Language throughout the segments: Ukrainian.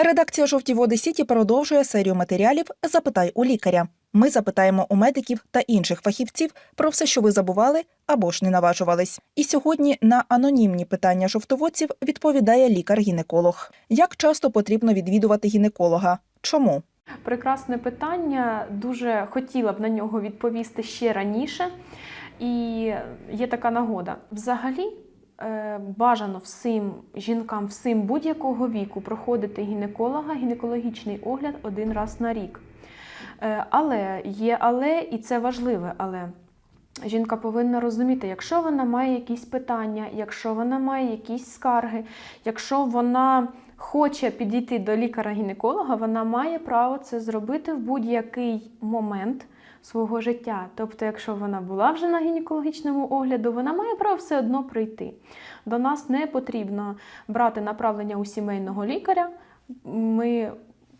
Редакція жовті води Сіті продовжує серію матеріалів Запитай у лікаря. Ми запитаємо у медиків та інших фахівців про все, що ви забували або ж не наважувались. І сьогодні на анонімні питання жовтоводців відповідає лікар-гінеколог. Як часто потрібно відвідувати гінеколога? Чому? Прекрасне питання. Дуже хотіла б на нього відповісти ще раніше. І є така нагода. Взагалі, бажано всім жінкам, всім будь-якого віку проходити гінеколога, гінекологічний огляд один раз на рік. Е, Але є але, і це важливе але. Жінка повинна розуміти, якщо вона має якісь питання, якщо вона має якісь скарги, якщо вона хоче підійти до лікаря-гінеколога, вона має право це зробити в будь-який момент свого життя. Тобто, якщо вона була вже на гінекологічному огляду, вона має право все одно прийти. До нас не потрібно брати направлення у сімейного лікаря. Ми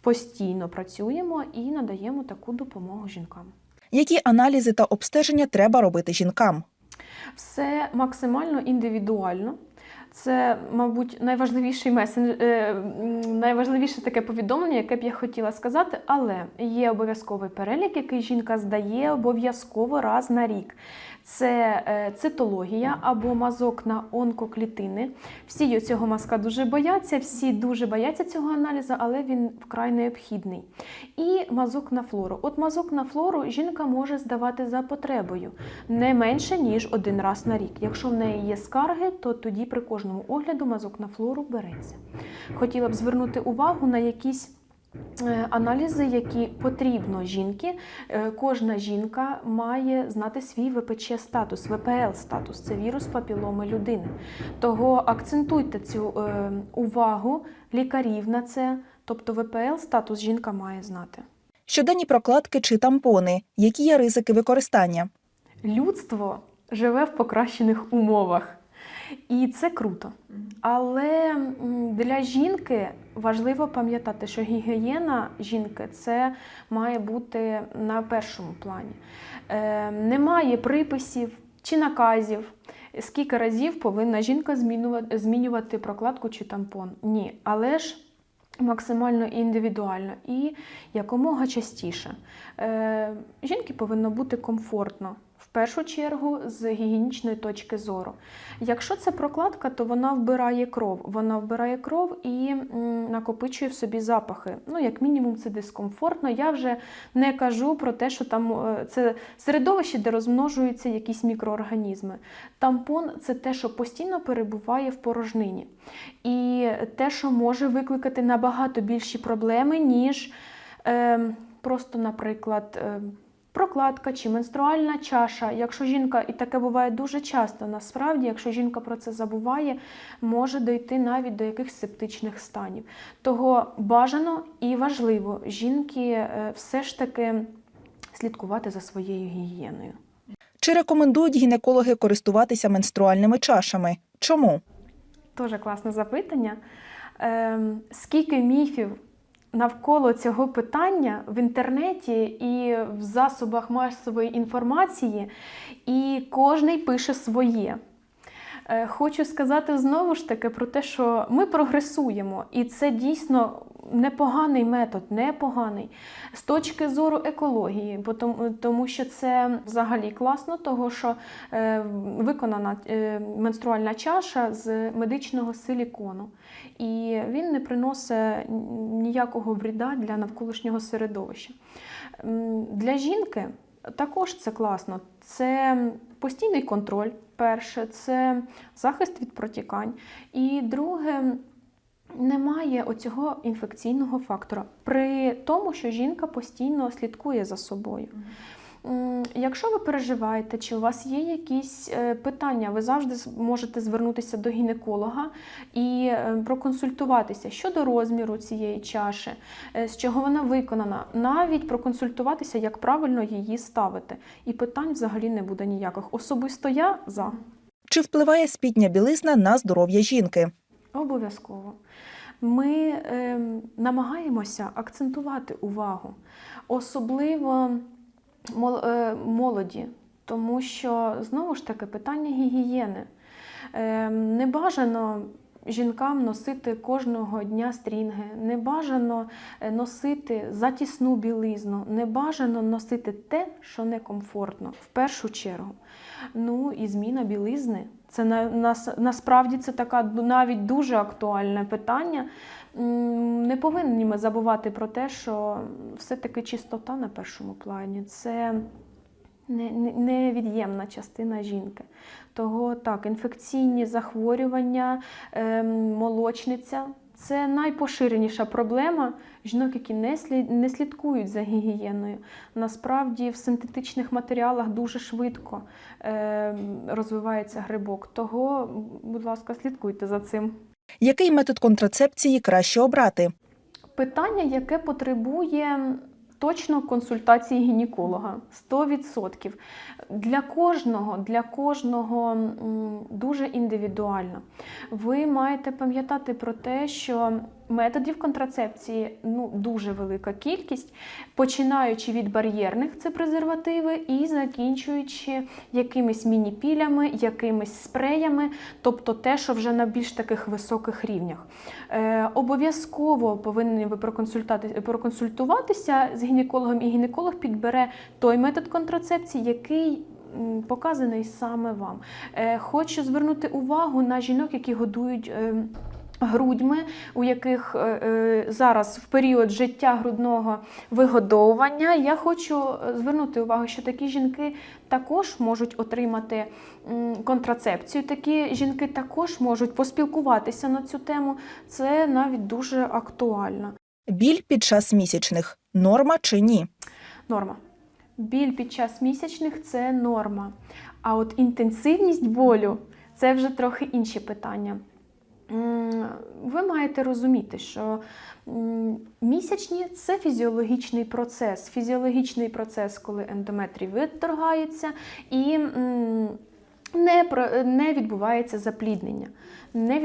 постійно працюємо і надаємо таку допомогу жінкам. Які аналізи та обстеження треба робити жінкам? Все максимально індивідуально. Це, мабуть, найважливіший месендж, е, найважливіше таке повідомлення, яке б я хотіла сказати, але є обов'язковий перелік, який жінка здає обов'язково раз на рік. Це е, цитологія або мазок на онкоклітини. Всі цього мазка дуже бояться, всі дуже бояться цього аналізу, але він вкрай необхідний. І мазок на флору. От мазок на флору жінка може здавати за потребою не менше ніж один раз на рік. Якщо в неї є скарги, то тоді при кожному огляду мазок на флору береться. Хотіла б звернути увагу на якісь. е, Аналізи, які потрібно жінки, Е, кожна жінка має знати свій ВПЧ статус, ВПЛ статус це вірус папіломи людини. Того акцентуйте цю е, увагу лікарів на це. Тобто ВПЛ статус жінка має знати. Щоденні прокладки чи тампони? Які є ризики використання? Людство живе в покращених умовах, і це круто. Але для жінки важливо пам'ятати, що гігієна жінки це має бути на першому плані. Е, немає приписів чи наказів. Скільки разів повинна жінка змінювати, змінювати прокладку чи тампон? Ні, але ж максимально індивідуально і якомога частіше. Е, жінки повинно бути комфортно. Першу чергу з гігієнічної точки зору. Якщо це прокладка, то вона вбирає кров. Вона вбирає кров і накопичує в собі запахи. Ну, як мінімум, це дискомфортно. Я вже не кажу про те, що там е, це середовище, де розмножуються якісь мікроорганізми. Тампон це те, що постійно перебуває в порожнині. І те, що може викликати набагато більші проблеми, ніж е, просто, наприклад, е, прокладка чи менструальна чаша. Якщо жінка, і таке буває дуже часто, насправді, якщо жінка про це забуває, може дойти навіть до якихось септичних станів. Того бажано і важливо жінки е, все ж таки слідкувати за своєю гігієною. Чи рекомендують гінекологи користуватися менструальними чашами? Чому? Дуже класне запитання. Ем, скільки міфів навколо цього питання в інтернеті і в засобах масової інформації, і кожний пише своє. Е, Хочу сказати знову ж таки про те, що ми прогресуємо, і це дійсно непоганий метод, непоганий з точки зору екології, бо тому, що це взагалі класно, того що е, виконана е, менструальна чаша з медичного силікону, і він не приносить ніякого вреда для навколишнього середовища. Для жінки також це класно. Це постійний контроль. Перше, це захист від протікань. І друге, немає оцього інфекційного фактора при тому, що жінка постійно слідкує за собою. Якщо ви переживаєте, чи у вас є якісь е, питання, ви завжди можете звернутися до гінеколога і е, проконсультуватися щодо розміру цієї чаші, е, з чого вона виконана, навіть проконсультуватися, як правильно її ставити. І питань взагалі не буде ніяких. Особисто я за. Чи впливає спідня білизна на здоров'я жінки? Обов'язково. Ми ем, намагаємося акцентувати увагу, особливо е, молоді, тому що знову ж таки питання гігієни. Ем, не бажано жінкам носити кожного дня стрінги, не бажано е, носити затісну білизну, не бажано носити те, що некомфортно, в першу чергу. Ну і зміна білизни. Це на, на, насправді це така навіть дуже актуальне питання. Не повинні ми забувати про те, що все-таки чистота на першому плані це не- не- невід'ємна частина жінки. Того так, інфекційні захворювання, ем, молочниця це найпоширеніша проблема жінок, які не, слід, не слідкують за гігієною. Насправді в синтетичних матеріалах дуже швидко ем, розвивається грибок. Того, будь ласка, слідкуйте за цим. Який метод контрацепції краще обрати? Питання, яке потребує точно консультації гінеколога 100%. Для кожного, для кожного дуже індивідуально. Ви маєте пам'ятати про те, що методів контрацепції ну, дуже велика кількість, починаючи від бар'єрних це презервативи і закінчуючи якимись міні-пілями, якимись спреями, тобто те, що вже на більш таких високих рівнях. Е, обов'язково повинні ви проконсультуватися з гінекологом, і гінеколог підбере той метод контрацепції, який показаний саме вам. Е, хочу звернути увагу на жінок, які годують. е, Грудьми, у яких е, е, зараз в період життя грудного вигодовування, я хочу е, звернути увагу, що такі жінки також можуть отримати контрацепцію. Такі жінки також можуть поспілкуватися на цю тему. Це навіть дуже актуально. Біль під час місячних норма чи ні? Норма. Біль під час місячних це норма. А от інтенсивність болю це вже трохи інші питання. Ви маєте розуміти, що місячні це фізіологічний процес. Фізіологічний процес, коли ендометрій виторгається і не, не відбувається запліднення. Не,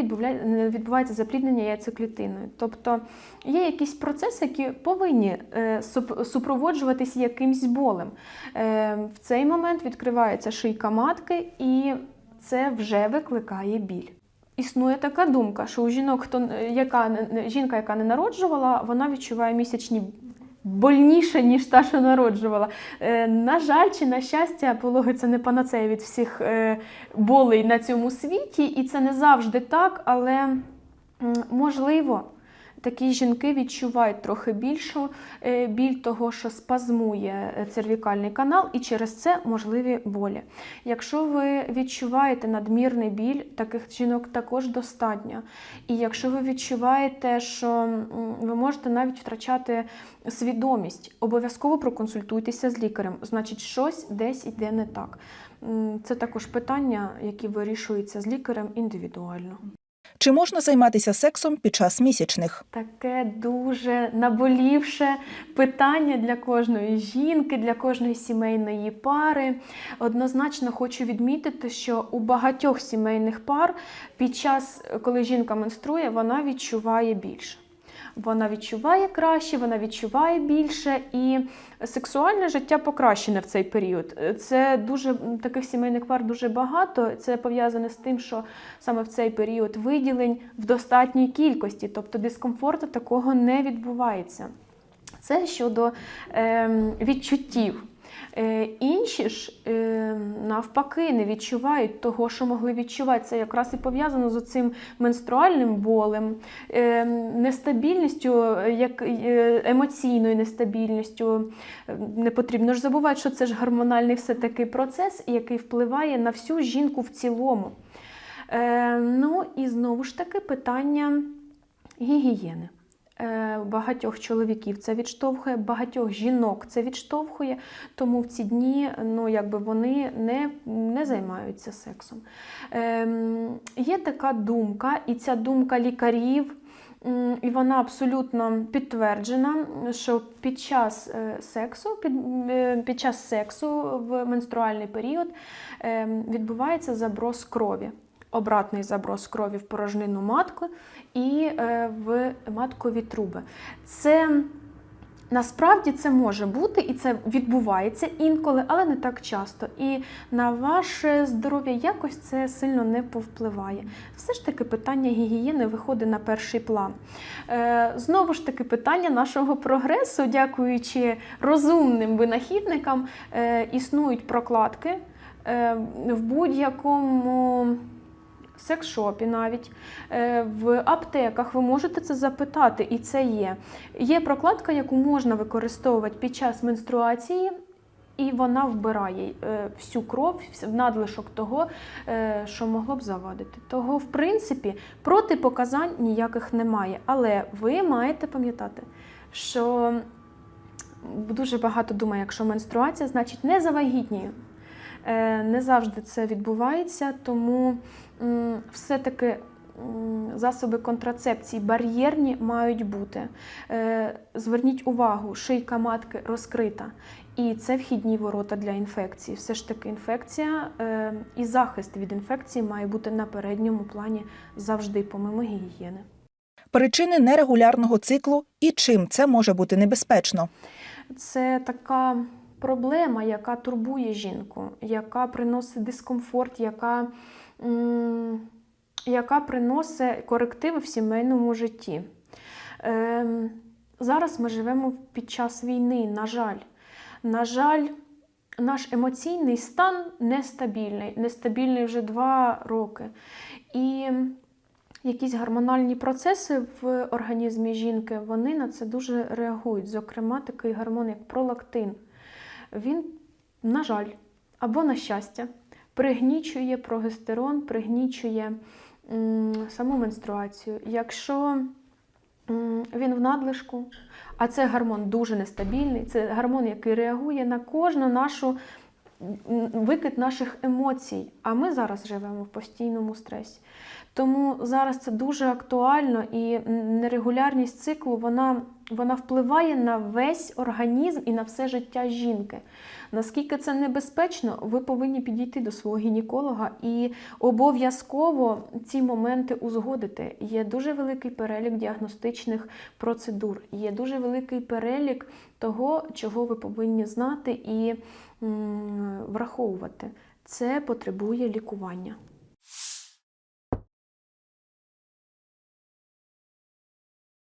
відбувається запліднення яйцеклітиною. Тобто є якісь процеси, які повинні е, суп- супроводжуватися якимсь болем. Е, В цей момент відкривається шийка матки, і це вже викликає біль. Існує така думка, що у жінок, хто яка жінка, яка не народжувала, вона відчуває місячні больніше, ніж та, що народжувала. Е, на жаль, чи на щастя, пологи це не панацея від всіх е, болей на цьому світі, і це не завжди так, але можливо. Такі жінки відчувають трохи більшу е, біль того, що спазмує е, цервікальний канал, і через це можливі болі. Якщо ви відчуваєте надмірний біль, таких жінок також достатньо. І якщо ви відчуваєте, що ви можете навіть втрачати свідомість, обов'язково проконсультуйтеся з лікарем. Значить, щось десь іде не так. Це також питання, які вирішуються з лікарем індивідуально. Чи можна займатися сексом під час місячних? Таке дуже наболівше питання для кожної жінки, для кожної сімейної пари. Однозначно хочу відмітити, що у багатьох сімейних пар під час, коли жінка менструє, вона відчуває більше. Вона відчуває краще, вона відчуває більше, і сексуальне життя покращене в цей період. Це дуже таких сімейних пар дуже багато. Це пов'язане з тим, що саме в цей період виділень в достатній кількості, тобто дискомфорту такого не відбувається. Це щодо е, відчуттів. Е, інші ж е, навпаки не відчувають того, що могли відчувати. Це якраз і пов'язано з цим менструальним болем, е, нестабільністю, як емоційною нестабільністю. Не потрібно ж забувати, що це ж гормональний все-таки процес, який впливає на всю жінку в цілому. Ну і знову ж таки питання гігієни. Е, Багатьох чоловіків це відштовхує, багатьох жінок це відштовхує, тому в ці дні ну, якби вони не, не займаються сексом. Ем, є така думка, і ця думка лікарів, і вона абсолютно підтверджена, що під час е, сексу, під, е, під час сексу в менструальний період ем, відбувається заброс крові. Обратний заброс крові в порожнину матки і е, в маткові труби. Це Насправді це може бути і це відбувається інколи, але не так часто. І на ваше здоров'я якось це сильно не повпливає. Все ж таки, питання гігієни виходить на перший план. Е, знову ж таки, питання нашого прогресу, дякуючи розумним винахідникам, е, існують прокладки в будь-якому. Секс-шопі навіть е, в аптеках ви можете це запитати, і це є. Є прокладка, яку можна використовувати під час менструації, і вона вбирає е, всю кров, вс- надлишок того, е, що могло б завадити. Того, в принципі, протипоказань ніяких немає. Але ви маєте пам'ятати, що дуже багато думає, якщо менструація, значить не завагітнію. Е, Не завжди це відбувається, тому все-таки засоби контрацепції бар'єрні мають бути. Е, Зверніть увагу, шийка матки розкрита. І це вхідні ворота для інфекції. Все ж таки, інфекція е, і захист від інфекції має бути на передньому плані завжди, помимо гігієни. Причини нерегулярного циклу і чим це може бути небезпечно. Це така проблема, яка турбує жінку, яка приносить дискомфорт, яка, м, яка приносить корективи в сімейному житті. Ем, зараз ми живемо під час війни, на жаль. На жаль, наш емоційний стан нестабільний, нестабільний вже два роки. І якісь гормональні процеси в організмі жінки, вони на це дуже реагують. Зокрема, такий гормон, як пролактин. Він, на жаль, або на щастя, пригнічує прогестерон, пригнічує саму менструацію. Якщо він в надлишку, а це гормон дуже нестабільний, це гормон, який реагує на кожну нашу викид наших емоцій. А ми зараз живемо в постійному стресі. Тому зараз це дуже актуально і нерегулярність циклу вона, вона впливає на весь організм і на все життя жінки. Наскільки це небезпечно, ви повинні підійти до свого гінеколога і обов'язково ці моменти узгодити. Є дуже великий перелік діагностичних процедур, є дуже великий перелік того, чого ви повинні знати і м, враховувати. Це потребує лікування.